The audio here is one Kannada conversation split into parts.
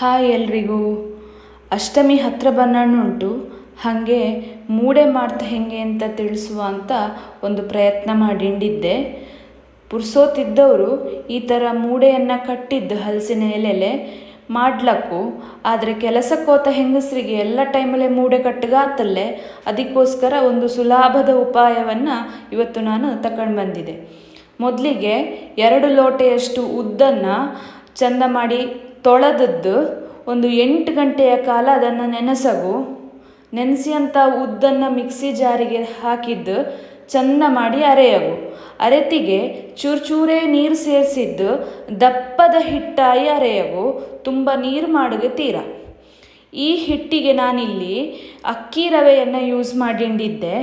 ಹಾಯ್ ಎಲ್ರಿಗೂ. ಅಷ್ಟಮಿ ಹತ್ರ ಬನ್ನಣ್ಣುಂಟು. ಹಾಗೆ ಮೂಡೆ ಮಾಡ್ತಾ ಹೆಂಗೆ ಅಂತ ತಿಳಿಸುವ ಅಂತ ಒಂದು ಪ್ರಯತ್ನ ಮಾಡಿಂಡಿದ್ದೆ. ಪುರ್ಸೋತಿದ್ದವರು ಈ ಥರ ಮೂಡೆಯನ್ನು ಕಟ್ಟಿದ್ದು ಹಲಸಿನ ಎಲೆಲೆ ಮಾಡ್ಲಕ್ಕು. ಆದರೆ ಕೆಲಸಕ್ಕೋತ ಹೆಂಗಸರಿಗೆ ಎಲ್ಲ ಟೈಮಲ್ಲೇ ಮೂಡೆ ಕಟ್ಟಗಾತಲ್ಲೇ ಅದಕ್ಕೋಸ್ಕರ ಒಂದು ಸುಲಭದ ಉಪಾಯವನ್ನು ಇವತ್ತು ನಾನು ತಕೊಂಡು ಬಂದಿದೆ. ಮೊದಲಿಗೆ ಎರಡು ಲೋಟೆಯಷ್ಟು ಉದ್ದನ್ನು ಚಂದ ಮಾಡಿ ತೊಳೆದದ್ದು ಒಂದು ಎಂಟು ಗಂಟೆಯ ಕಾಲ ಅದನ್ನು ನೆನೆಸಗು. ನೆನೆಸಿ ಅಂತ ಉದ್ದನ್ನು ಮಿಕ್ಸಿ ಜಾರಿಗೆ ಹಾಕಿದ್ದು ಚಂದ ಮಾಡಿ ಅರೆಯಗು. ಅರೆತಿಗೆ ಚೂರು ಚೂರೇ ನೀರು ಸೇರಿಸಿದ್ದು ದಪ್ಪದ ಹಿಟ್ಟಾಗಿ ಅರೆಯಗು. ತುಂಬ ನೀರು ಮಾಡುಗೆ ತೀರ. ಈ ಹಿಟ್ಟಿಗೆ ನಾನಿಲ್ಲಿ ಅಕ್ಕಿ ರವೆಯನ್ನು ಯೂಸ್ ಮಾಡಿಂಡಿದ್ದೆ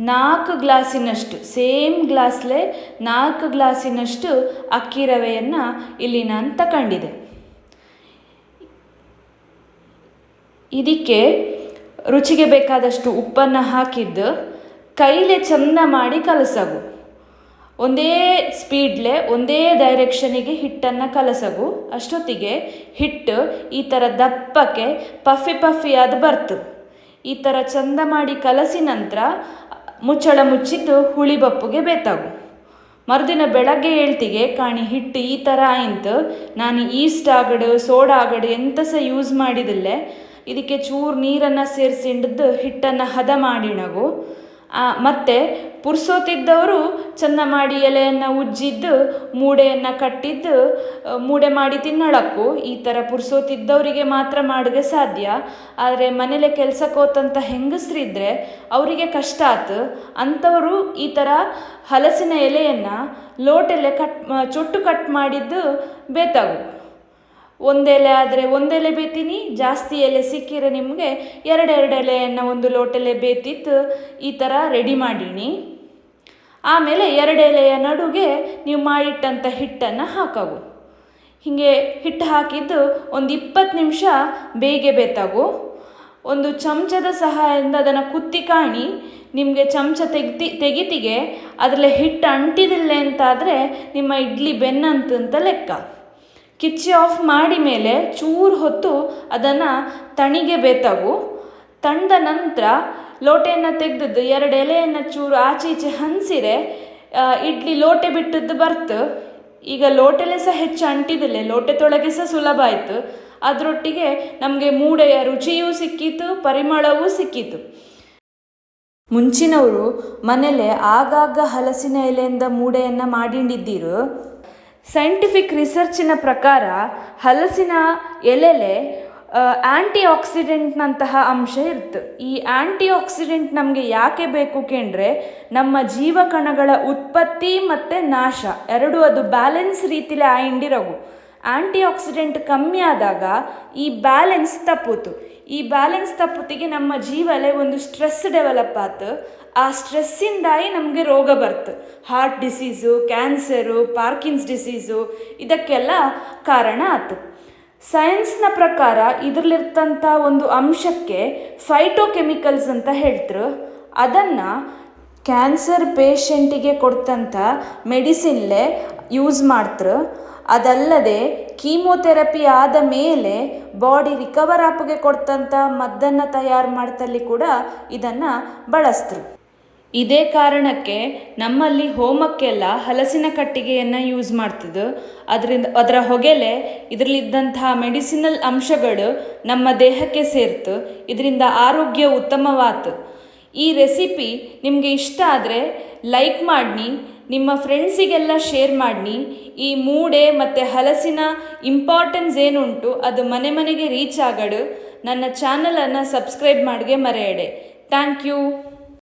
ನಾಲ್ಕು ಗ್ಲಾಸಿನಷ್ಟು, ಸೇಮ್ ಗ್ಲಾಸ್ಲೆ ನಾಲ್ಕು ಗ್ಲಾಸಿನಷ್ಟು ಅಕ್ಕಿ ರವೆಯನ್ನು ಇಲ್ಲಿ ನಾನು ತಗೊಂಡಿದ್ದೆ ಇದಕ್ಕೆ ರುಚಿಗೆ ಬೇಕಾದಷ್ಟು ಉಪ್ಪನ್ನು ಹಾಕಿದ್ದು ಕೈಲೇ ಚಂದ ಮಾಡಿ ಕಲಸಗು. ಒಂದೇ ಸ್ಪೀಡ್ಲೆ ಒಂದೇ ಡೈರೆಕ್ಷನಿಗೆ ಹಿಟ್ಟನ್ನು ಕಲಸಗು. ಅಷ್ಟೊತ್ತಿಗೆ ಹಿಟ್ಟು ಈ ಥರ ದಪ್ಪಕ್ಕೆ ಪಫಿ ಪಫಿಯಾದ ಬರ್ತು. ಈ ಥರ ಚಂದ ಮಾಡಿ ಕಲಸಿ ನಂತರ ಮುಚ್ಚಳ ಮುಚ್ಚಿದ್ದು ಹುಳಿ ಬಪ್ಪುಗೆ ಬೇತಾಗು. ಮರುದಿನ ಬೆಳಗ್ಗೆ ಹೇಳ್ತಿಗೆ ಕಾಣಿ ಹಿಟ್ಟು ಈ ಥರ ಆಯ್ತು. ನಾನು ಈಸ್ಟ್ ಆಗಡು, ಸೋಡಾ ಆಗಡು ಎಂತ ಸಹ ಯೂಸ್ ಮಾಡಿದಿಲ್ಲೆ. ಇದಕ್ಕೆ ಚೂರು ನೀರನ್ನು ಸೇರಿಸಿಂಡದ್ದು ಹಿಟ್ಟನ್ನು ಹದ ಮಾಡಿಣಗು ಮತ್ತು ಪುರ್ಸೋತಿದ್ದವರು ಚಂದ ಮಾಡಿ ಎಲೆಯನ್ನು ಉಜ್ಜಿದ್ದು, ಮೂಡೆಯನ್ನು ಕಟ್ಟಿದ್ದು ಮೂಡೆ ಮಾಡಿ ತಿನ್ನಳಕ್ಕು. ಈ ಥರ ಪುರ್ಸೋತಿದ್ದವರಿಗೆ ಮಾತ್ರ ಮಾಡಿದ್ರೆ ಸಾಧ್ಯ. ಆದರೆ ಮನೇಲೆ ಕೆಲ್ಸಕ್ಕೆ ಹೋತಂತ ಹೆಂಗಸ್ರಿದ್ರೆ ಅವರಿಗೆ ಕಷ್ಟ ಆತು. ಅಂಥವರು ಈ ಥರ ಹಲಸಿನ ಎಲೆಯನ್ನು ಲೋಟೆಲೆ ಕಟ್ ಚೊಟ್ಟು ಕಟ್ ಮಾಡಿದ್ದು ಬೇತಾಗು. ಒಂದೆಲೆ ಆದರೆ ಒಂದೆಲೆ ಬೇತೀನಿ, ಜಾಸ್ತಿ ಎಲೆ ಸಿಕ್ಕಿರೆ ನಿಮಗೆ ಎರಡೆರಡು ಎಲೆಯನ್ನು ಒಂದು ಲೋಟೆಲೆ ಬೇತಿತ್ತು ಈ ಥರ ರೆಡಿ ಮಾಡೀನಿ. ಆಮೇಲೆ ಎರಡು ಎಲೆಯ ನಡುಗೆ ನೀವು ಮಾಡಿಟ್ಟಂಥ ಹಿಟ್ಟನ್ನು ಹಾಕವು ಹೀಗೆ ಹಿಟ್ಟು ಹಾಕಿದ್ದು ಒಂದು ಇಪ್ಪತ್ತು ನಿಮಿಷ ಬೇಗೆ ಬೇತಾಗು. ಒಂದು ಚಮಚದ ಸಹಾಯದಿಂದ ಅದನ್ನು ಕುತ್ತಿ ಕಾಣಿ, ನಿಮಗೆ ಚಮಚ ತೆಗ್ದಿ ತೆಗಿತಿಗೆ, ಅದರಲ್ಲಿ ಹಿಟ್ಟು ಅಂಟಿದಿಲ್ಲ ಅಂತಾದರೆ ನಿಮ್ಮ ಇಡ್ಲಿ ಬೆನ್ನಂತಂತ ಲೆಕ್ಕ. ಕಿಚ್ಚಿ ಆಫ್ ಮಾಡಿ ಮೇಲೆ ಚೂರು ಹೊತ್ತು ಅದನ್ನು ತಣಿಗೆ ಬೇತವು. ತಣ್ದ ನಂತರ ಲೋಟೆಯನ್ನು ತೆಗೆದದ್ದು ಎರಡು ಎಲೆಯನ್ನು ಚೂರು ಆಚೆ ಈಚೆ ಹಂಚಿರೆ ಇಡ್ಲಿ ಲೋಟೆ ಬಿಟ್ಟದ್ದು ಬರ್ತು. ಈಗ ಲೋಟೆಲೆ ಸಹ ಹೆಚ್ಚು ಅಂಟಿದಿಲ್ಲ ಲೋಟೆ ತೊಳಗೆ ಸಹ ಸುಲಭ ಆಯಿತು. ಅದರೊಟ್ಟಿಗೆ ನಮಗೆ ಮೂಡೆಯ ರುಚಿಯೂ ಸಿಕ್ಕಿತು, ಪರಿಮಳವೂ ಸಿಕ್ಕಿತು. ಮುಂಚಿನವರು ಮನೇಲೆ ಆಗಾಗ ಹಲಸಿನ ಎಲೆಯಿಂದ ಮೂಡೆಯನ್ನು ಮಾಡಿಂಡಿದ್ದೀರು. ಸೈಂಟಿಫಿಕ್ ರಿಸರ್ಚಿನ ಪ್ರಕಾರ ಹಲಸಿನ ಎಲೆಲೆ ಆ್ಯಂಟಿ ಆಕ್ಸಿಡೆಂಟ್ನಂತಹ ಅಂಶ ಇರುತ್ತೆ ಈ ಆ್ಯಂಟಿ ಆಕ್ಸಿಡೆಂಟ್ ನಮಗೆ ಯಾಕೆ ಬೇಕು ಕೇಂದ್ರೆ ನಮ್ಮ ಜೀವಕಣಗಳ ಉತ್ಪತ್ತಿ ಮತ್ತು ನಾಶ. ಎರಡು, ಅದು ಬ್ಯಾಲೆನ್ಸ್ ರೀತಿಲಿ ಆಯಿಂಡಿರವು ಆ್ಯಂಟಿ ಆಕ್ಸಿಡೆಂಟ್ ಕಮ್ಮಿ ಆದಾಗ ಈ ಬ್ಯಾಲೆನ್ಸ್ ತಪ್ಪುತು. ಈ ಬ್ಯಾಲೆನ್ಸ್ ತಪ್ಪುತ್ತಿಗೆ ನಮ್ಮ ಜೀವಲೆ ಒಂದು ಸ್ಟ್ರೆಸ್ ಡೆವಲಪ್ ಆಯ್ತು ಆ ಸ್ಟ್ರೆಸ್ಸಿಂದಾಗಿ ನಮಗೆ ರೋಗ ಬರ್ತು. Heart disease, cancer, Parkinson's disease ಇದಕ್ಕೆಲ್ಲ ಕಾರಣ ಆಯ್ತು ಸೈನ್ಸ್ನ ಪ್ರಕಾರ ಇದರಲ್ಲಿರ್ತಂಥ ಒಂದು ಅಂಶಕ್ಕೆ ಫೈಟೋಕೆಮಿಕಲ್ಸ್ ಅಂತ ಹೇಳ್ತರು. ಅದನ್ನು ಕ್ಯಾನ್ಸರ್ ಪೇಷಂಟಿಗೆ ಕೊಡ್ತಂಥ ಮೆಡಿಸಿನ್ಲೇ ಯೂಸ್ ಮಾಡ್ತರು. ಅದಲ್ಲದೆ ಕೀಮೋಥೆರಪಿ ಆದ ಮೇಲೆ ಬಾಡಿ ರಿಕವರ್ ಆಪ್ಗೆ ಕೊಡ್ತಂಥ ಮದ್ದನ್ನು ತಯಾರು ಮಾಡ್ತಲ್ಲಿ ಕೂಡ ಇದನ್ನು ಬಳಸ್ತರು. ಇದೇ ಕಾರಣಕ್ಕೆ ನಮ್ಮಲ್ಲಿ ಹೋಮಕ್ಕೆಲ್ಲ ಹಲಸಿನ ಕಟ್ಟಿಗೆಯನ್ನು ಯೂಸ್ ಮಾಡ್ತಿದ್ದು. ಅದರಿಂದ ಅದರ ಹೊಗೆಲೆ ಇದರಲ್ಲಿದ್ದಂತಹ ಮೆಡಿಸಿನಲ್ ಅಂಶಗಳು ನಮ್ಮ ದೇಹಕ್ಕೆ ಸೇರ್ತು. ಇದರಿಂದ ಆರೋಗ್ಯ ಉತ್ತಮವಾತು. ಈ ರೆಸಿಪಿ ನಿಮಗೆ ಇಷ್ಟ ಆದರೆ ಲೈಕ್ ಮಾಡಿ ನಿಮ್ಮ ಫ್ರೆಂಡ್ಸಿಗೆಲ್ಲ ಶೇರ್ ಮಾಡಿ ಈ ಮೂಡೆ ಮತ್ತು ಹಲಸಿನ ಇಂಪಾರ್ಟೆನ್ಸ್ ಏನುಂಟು, ಅದು ಮನೆ ಮನೆಗೆ ರೀಚ್ ಆಗಡು. ನನ್ನ ಚಾನಲನ್ನು ಸಬ್ಸ್ಕ್ರೈಬ್ ಮಾಡಿಗೆ ಮರೆಯಡೆ. Thank you